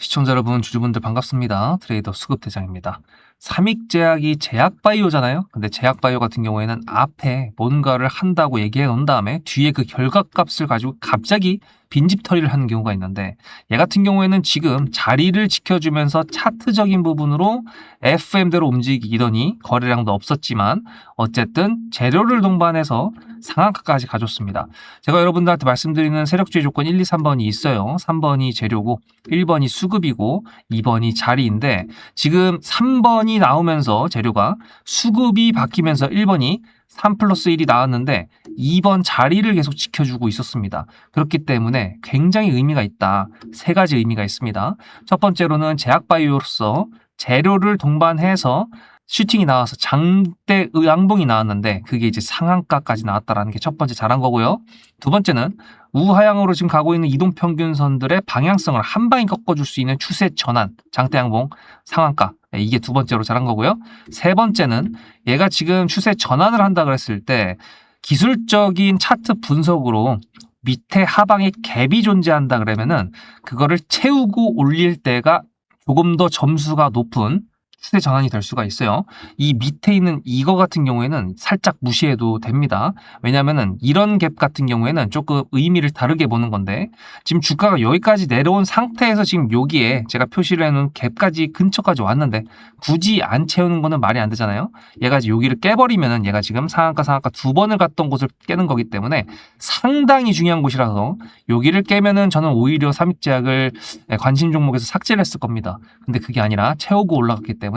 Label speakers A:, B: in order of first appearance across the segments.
A: 시청자 여러분, 주주분들 반갑습니다. 트레이더 수급대장입니다. 삼익제약이 제약바이오잖아요. 근데 제약바이오 같은 경우에는 앞에 뭔가를 한다고 얘기해 놓은 다음에 뒤에 그 결과값을 가지고 갑자기 빈집 털이를 하는 경우가 있는데 얘 같은 경우에는 지금 자리를 지켜주면서 차트적인 부분으로 FM대로 움직이더니 거래량도 없었지만 어쨌든 재료를 동반해서 상한가까지 가졌습니다. 제가 여러분들한테 말씀드리는 세력주의 조건 1, 2, 3번이 있어요. 3번이 재료고 1번이 수급이고 2번이 자리인데 지금 3번이 나오면서 재료가 수급이 바뀌면서 1번이 3 플러스 1이 나왔는데 2번 자리를 계속 지켜주고 있었습니다. 그렇기 때문에 굉장히 의미가 있다. 세 가지 의미가 있습니다. 첫 번째로는 제약바이오로서 재료를 동반해서 슈팅이 나와서 장대 양봉이 나왔는데 그게 이제 상한가까지 나왔다라는 게 첫 번째 잘한 거고요. 두 번째는 우하향으로 지금 가고 있는 이동 평균선들의 방향성을 한 방에 꺾어줄 수 있는 추세 전환, 장대 양봉, 상한가 네, 이게 두 번째로 잘한 거고요. 세 번째는 얘가 지금 추세 전환을 한다 그랬을 때 기술적인 차트 분석으로 밑에 하방에 갭이 존재한다 그러면은 그거를 채우고 올릴 때가 조금 더 점수가 높은 추세 전환이 될 수가 있어요. 이 밑에 있는 이거 같은 경우에는 살짝 무시해도 됩니다. 왜냐면은 이런 갭 같은 경우에는 조금 의미를 다르게 보는 건데 지금 주가가 여기까지 내려온 상태에서 지금 여기에 제가 표시를 해놓은 갭까지 근처까지 왔는데 굳이 안 채우는 거는 말이 안 되잖아요. 얘가 여기를 깨버리면은 얘가 지금 상한가 상한가 두 번을 갔던 곳을 깨는 거기 때문에 상당히 중요한 곳이라서 여기를 깨면은 저는 오히려 삼익제약을 관심 종목에서 삭제를 했을 겁니다. 근데 그게 아니라 채우고 올라갔기 때문에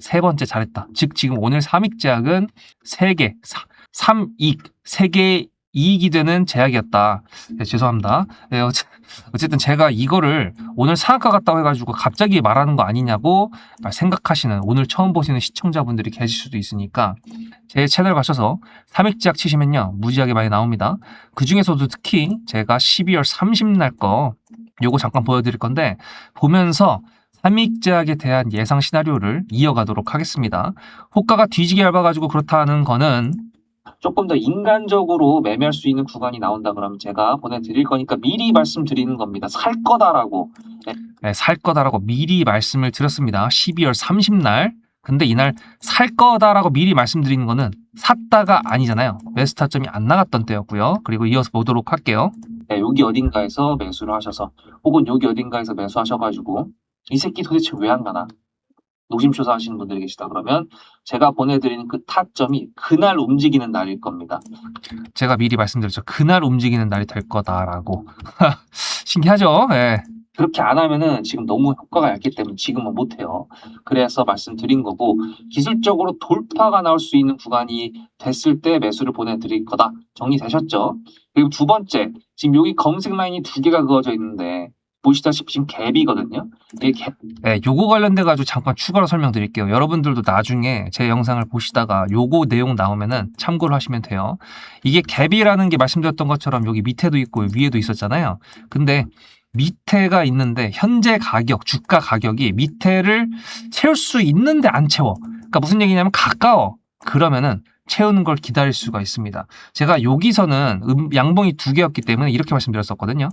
A: 세 번째 잘했다. 즉 지금 오늘 삼익제약은 세개 3익 세개의 이익이 되는 제약이었다. 네, 죄송합니다. 네, 어쨌든 제가 이거를 오늘 상한가 같다고 해가지고 갑자기 말하는 거 아니냐고 생각하시는 오늘 처음 보시는 시청자분들이 계실 수도 있으니까 제 채널 가셔서 삼익제약 치시면요 무지하게 많이 나옵니다. 그 중에서도 특히 제가 12월 30날 거 요거 잠깐 보여드릴 건데 보면서 삼익제약에 대한 예상 시나리오를 이어가도록 하겠습니다. 호가가 뒤지게 얇아가지고 그렇다는 거는 조금 더 인간적으로 매매할 수 있는 구간이 나온다 그러면 제가 보내드릴 거니까 미리 말씀드리는 겁니다. 살 거다라고. 네, 살 거다라고 미리 말씀을 드렸습니다. 12월 30날. 근데 이날 살 거다라고 미리 말씀드리는 거는 샀다가 아니잖아요. 매수 타점이 안 나갔던 때였고요. 그리고 이어서 보도록 할게요. 네, 여기 어딘가에서 매수를 하셔서 혹은 여기 어딘가에서 매수하셔가지고 이 새끼 도대체 왜 안 가나? 노심초사 하시는 분들이 계시다 그러면 제가 보내드리는 그 타점이 그날 움직이는 날일 겁니다. 제가 미리 말씀드렸죠. 그날 움직이는 날이 될 거다라고. 신기하죠? 예. 그렇게 안 하면은 지금 너무 효과가 얇기 때문에 지금은 못해요. 그래서 말씀드린 거고 기술적으로 돌파가 나올 수 있는 구간이 됐을 때 매수를 보내드릴 거다. 정리되셨죠? 그리고 두 번째, 지금 여기 검색 라인이 두 개가 그어져 있는데 보시다시피 지금 갭이거든요. 이 갭. 네, 요거 관련돼 가지고 잠깐 추가로 설명드릴게요. 여러분들도 나중에 제 영상을 보시다가 요거 내용 나오면은 참고를 하시면 돼요. 이게 갭이라는 게 말씀드렸던 것처럼 여기 밑에도 있고 위에도 있었잖아요. 근데 밑에가 있는데 현재 가격, 주가 가격이 밑에를 채울 수 있는데 안 채워. 그러니까 무슨 얘기냐면 가까워. 그러면은 채우는 걸 기다릴 수가 있습니다. 제가 여기서는 음- 양봉이 두 개였기 때문에 이렇게 말씀드렸었거든요.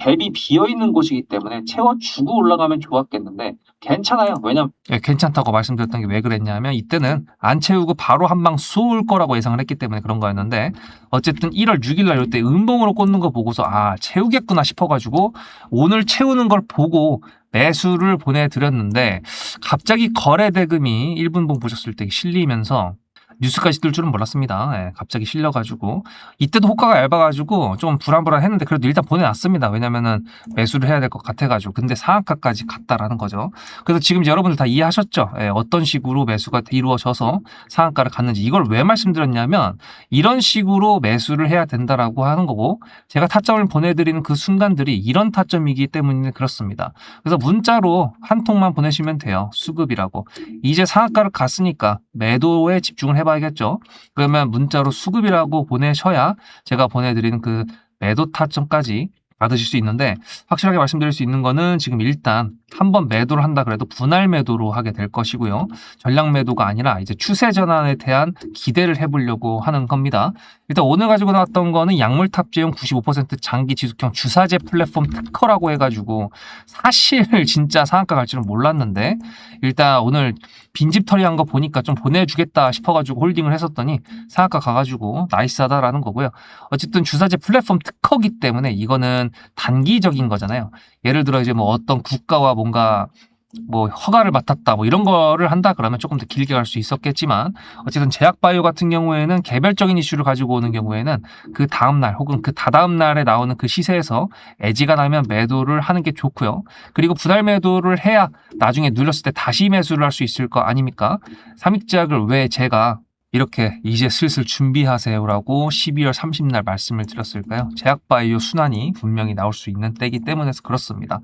A: 갭이 비어 있는 곳이기 때문에 채워 주고 올라가면 좋았겠는데 괜찮아요. 왜냐면 괜찮다고 말씀드렸던 게 왜 그랬냐면 이때는 안 채우고 바로 한 방 쏠 거라고 예상을 했기 때문에 그런 거였는데 어쨌든 1월 6일 날 이때 음봉으로 꽂는 거 보고서 아 채우겠구나 싶어가지고 오늘 채우는 걸 보고 매수를 보내드렸는데 갑자기 거래 대금이 1분봉 보셨을 때 실리면서 뉴스까지 뜰 줄은 몰랐습니다. 예, 갑자기 실려가지고 이때도 호가가 얇아가지고 좀 불안불안했는데 그래도 일단 보내놨습니다. 왜냐면은 매수를 해야 될 것 같아가지고 근데 상한가까지 갔다라는 거죠. 그래서 지금 여러분들 다 이해하셨죠? 예, 어떤 식으로 매수가 이루어져서 상한가를 갔는지 이걸 왜 말씀드렸냐면 이런 식으로 매수를 해야 된다라고 하는 거고 제가 타점을 보내드리는 그 순간들이 이런 타점이기 때문에 그렇습니다. 그래서 문자로 한 통만 보내시면 돼요. 수급이라고. 이제 상한가를 갔으니까 매도에 집중을 해봐 야겠죠. 그러면 문자로 수급이라고 보내셔야 제가 보내드리는 그 매도 타점까지 받으실 수 있는데 확실하게 말씀드릴 수 있는 거는 지금 일단 한 번 매도를 한다 그래도 분할 매도로 하게 될 것이고요. 전량 매도가 아니라 이제 추세 전환에 대한 기대를 해보려고 하는 겁니다. 일단 오늘 가지고 나왔던 거는 약물 탑재용 95% 장기 지속형 주사제 플랫폼 특허라고 해가지고 사실 진짜 상한가 갈 줄은 몰랐는데 일단 오늘 빈집 털이한 거 보니까 좀 보내주겠다 싶어가지고 홀딩을 했었더니 상한가 가가지고 나이스하다라는 거고요. 어쨌든 주사제 플랫폼 특허기 때문에 이거는 단기적인 거잖아요. 예를 들어 이제 뭐 어떤 국가와 뭔가 뭐 허가를 맡았다 뭐 이런 거를 한다 그러면 조금 더 길게 갈 수 있었겠지만 어쨌든 제약바이오 같은 경우에는 개별적인 이슈를 가지고 오는 경우에는 그 다음 날 혹은 그 다다음 날에 나오는 그 시세에서 애지가 나면 매도를 하는 게 좋고요. 그리고 분할 매도를 해야 나중에 눌렸을 때 다시 매수를 할 수 있을 거 아닙니까? 삼익제약을 왜 제가 이렇게 이제 슬슬 준비하세요라고 12월 30날 말씀을 드렸을까요? 제약바이오 순환이 분명히 나올 수 있는 때이기 때문에 그렇습니다.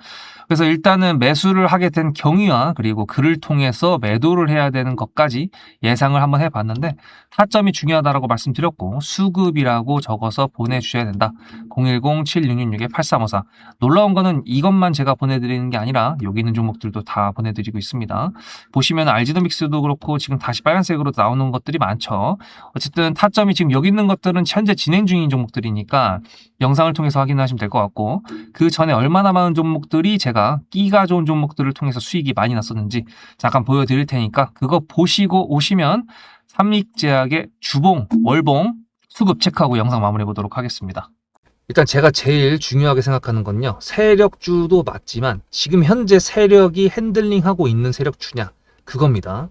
A: 그래서 일단은 매수를 하게 된 경위와 그리고 그를 통해서 매도를 해야 되는 것까지 예상을 한번 해봤는데 타점이 중요하다라고 말씀드렸고 수급이라고 적어서 보내주셔야 된다. 010-7666-8354 놀라운 거는 이것만 제가 보내드리는 게 아니라 여기 있는 종목들도 다 보내드리고 있습니다. 보시면 알지노믹스도 그렇고 지금 다시 빨간색으로 나오는 것들이 많 죠. 어쨌든 타점이 지금 여기 있는 것들은 현재 진행 중인 종목들이니까 영상을 통해서 확인하시면 될 것 같고 그 전에 얼마나 많은 종목들이 제가 끼가 좋은 종목들을 통해서 수익이 많이 났었는지 잠깐 보여드릴 테니까 그거 보시고 오시면 삼익제약의 주봉, 월봉 수급 체크하고 영상 마무리해 보도록 하겠습니다. 일단 제가 제일 중요하게 생각하는 건요. 세력주도 맞지만 지금 현재 세력이 핸들링하고 있는 세력주냐 그겁니다.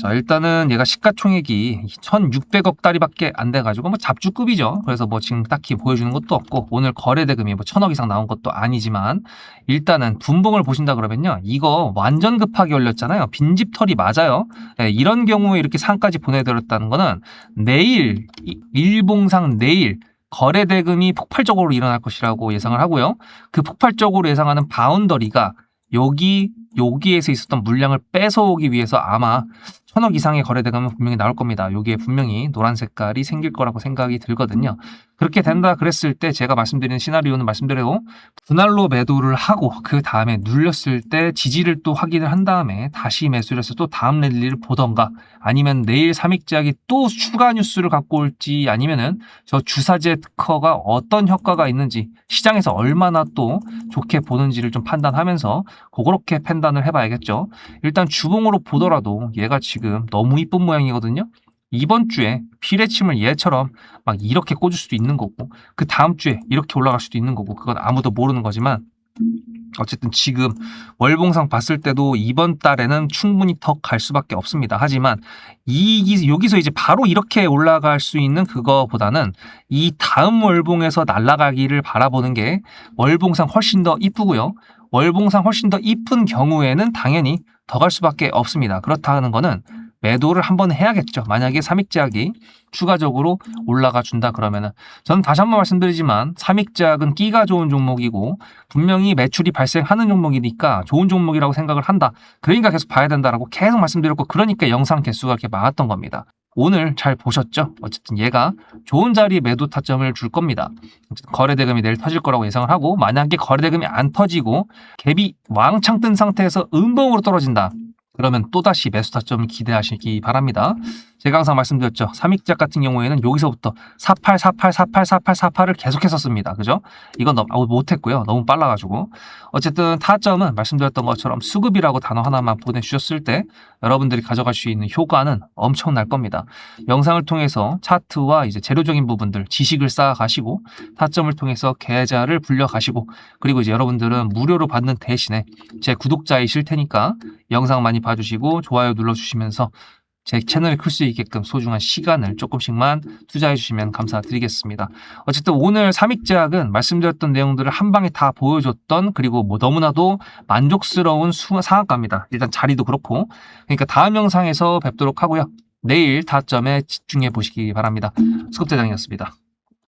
A: 자, 일단은 얘가 시가총액이 1,600억 달러밖에 안 돼가지고 뭐 잡주급이죠. 그래서 뭐 지금 딱히 보여주는 것도 없고 오늘 거래대금이 뭐 1,000억 이상 나온 것도 아니지만 일단은 분봉을 보신다 그러면요. 이거 완전 급하게 올렸잖아요. 빈집털이 맞아요. 네, 이런 경우에 이렇게 상까지 보내드렸다는 거는 내일, 이- 일봉상 내일 거래대금이 폭발적으로 일어날 것이라고 예상을 하고요. 그 폭발적으로 예상하는 바운더리가 여기 여기에서 있었던 물량을 뺏어오기 위해서 아마 천억 이상의 거래대금은 분명히 나올 겁니다. 여기에 분명히 노란 색깔이 생길 거라고 생각이 들거든요. 그렇게 된다 그랬을 때 제가 말씀드리는 시나리오는 말씀대로 분할로 매도를 하고 그 다음에 눌렸을 때 지지를 또 확인을 한 다음에 다시 매수를 해서 또 다음 랠리를 보던가 아니면 내일 삼익제약이 또 추가 뉴스를 갖고 올지 아니면은 저 주사제 특허가 어떤 효과가 있는지 시장에서 얼마나 또 좋게 보는지를 좀 판단하면서 그렇게 판단을 해봐야겠죠. 일단 주봉으로 보더라도 얘가 지금 너무 이쁜 모양이거든요. 이번 주에 피레침을 얘처럼 막 이렇게 꽂을 수도 있는 거고 그 다음 주에 이렇게 올라갈 수도 있는 거고 그건 아무도 모르는 거지만 어쨌든 지금 월봉상 봤을 때도 이번 달에는 충분히 더 갈 수밖에 없습니다. 하지만 이 이- 여기서 이제 바로 이렇게 올라갈 수 있는 그거보다는 이 다음 월봉에서 날아가기를 바라보는 게 월봉상 훨씬 더 이쁘고요. 월봉상 훨씬 더 이쁜 경우에는 당연히 더 갈 수밖에 없습니다. 그렇다는 거는 매도를 한번 해야겠죠. 만약에 삼익제약이 추가적으로 올라가 준다 그러면은 저는 다시 한번 말씀드리지만 삼익제약은 끼가 좋은 종목이고 분명히 매출이 발생하는 종목이니까 좋은 종목이라고 생각을 한다. 그러니까 계속 봐야 된다라고 계속 말씀드렸고 그러니까 영상 개수가 이렇게 많았던 겁니다. 오늘 잘 보셨죠? 어쨌든 얘가 좋은 자리 매도 타점을 줄 겁니다. 어쨌든 거래 대금이 내일 터질 거라고 예상을 하고 만약에 거래 대금이 안 터지고 갭이 왕창 뜬 상태에서 음봉으로 떨어진다. 그러면 또다시 매수 타점을 기대하시기 바랍니다. 제가 항상 말씀드렸죠. 삼익작 같은 경우에는 여기서부터 48, 48, 48, 48, 48을 계속했었습니다. 그죠? 이건 너무 못했고요. 너무 빨라가지고. 어쨌든 타점은 말씀드렸던 것처럼 수급이라고 단어 하나만 보내주셨을 때 여러분들이 가져갈 수 있는 효과는 엄청날 겁니다. 영상을 통해서 차트와 이제 재료적인 부분들, 지식을 쌓아가시고 타점을 통해서 계좌를 불려가시고 그리고 이제 여러분들은 무료로 받는 대신에 제 구독자이실 테니까 영상 많이 봐주시고 좋아요 눌러주시면서 제 채널이 클 수 있게끔 소중한 시간을 조금씩만 투자해 주시면 감사드리겠습니다. 어쨌든 오늘 삼익제약은 말씀드렸던 내용들을 한 방에 다 보여줬던 그리고 뭐 너무나도 만족스러운 수- 상한가입니다. 일단 자리도 그렇고 그러니까 다음 영상에서 뵙도록 하고요. 내일 타점에 집중해 보시기 바랍니다. 수급대장이었습니다.